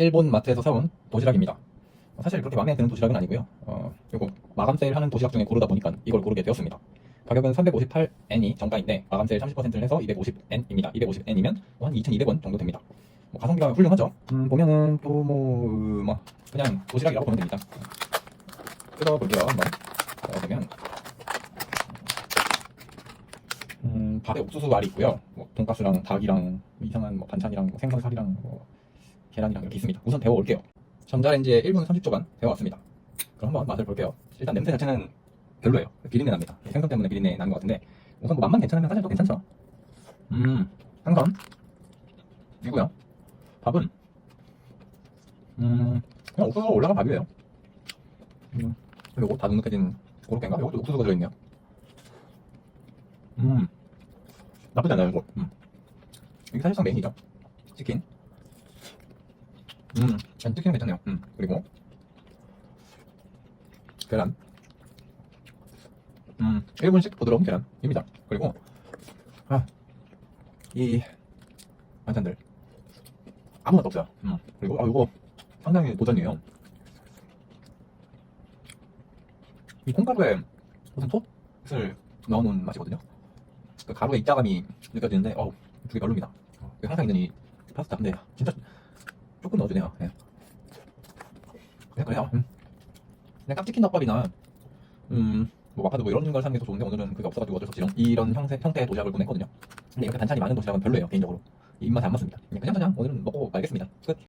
일본 마트에서 사온 도시락입니다. 어, 사실 그렇게 마음에 드는 도시락은 아니고요. 어, 요거 마감 세일 하는 도시락 중에 고르다 보니까 이걸 고르게 되었습니다. 가격은 358엔이 정가인데 마감 세일 30%를 해서 250엔입니다. 250엔이면 한 2,200원 정도 됩니다. 뭐 가성비가 훌륭하죠. 음, 보면은 또뭐 뭐, 그냥 도시락이라고 보면 됩니다. 뜯어볼게요 한번. 뜯어보면 음, 밥에 옥수수 알이 있고요. 뭐 돈가스랑 닭이랑 이상한 뭐 반찬이랑 뭐 생선살이랑 뭐 계란이랑 이렇게 있습니다. 우선 데워올게요. 전자레인지에 1분 30초간 데워왔습니다. 그럼 한번 맛을 볼게요. 일단 냄새 자체는 별로예요. 비린내 납니다. 생선 때문에 비린내 나는 것 같은데 우선 뭐 맛만 괜찮으면 사실 또 괜찮죠. 음, 생선 이고요. 밥은 음, 그냥 옥수수가 올라간 밥이에요. 음, 그리고 다 눅눅해진 고로케인가? 이것도 옥수수가 들어있네요. 음, 나쁘지 않아요, 이거. 음. 이게 사실상 메인이죠. 치킨. 음, 아니, 치킨은 괜찮네요. 음, 그리고 계란. 음, 1분씩 부드러운 계란입니다. 그리고 아, 이 반찬들 아무것도 없어요. 음, 그리고 아, 이거 상당히 도전이에요. 이 콩가루에 무슨 톳을 넣어놓은 맛이거든요. 그 가루의 입자감이 느껴지는데 어우 되게 별로입니다. 어, 그 항상 있는 이 파스타 근데 진짜 조금 넣어주네요. 예. 그냥 그래요. 음. 그냥 깍지킨 덮밥이나 음, 뭐 마파도 뭐 이런 걸 사는 게 더 좋은데 오늘은 그게 없어가지고 어쩔 수 없이 이런, 이런 형태, 형태의 도시락을 보냈거든요. 근데 이렇게 반찬이 많은 도시락은 별로예요 개인적으로 입맛에 안 맞습니다. 그냥 그냥 오늘은 먹고 말겠습니다. 끝.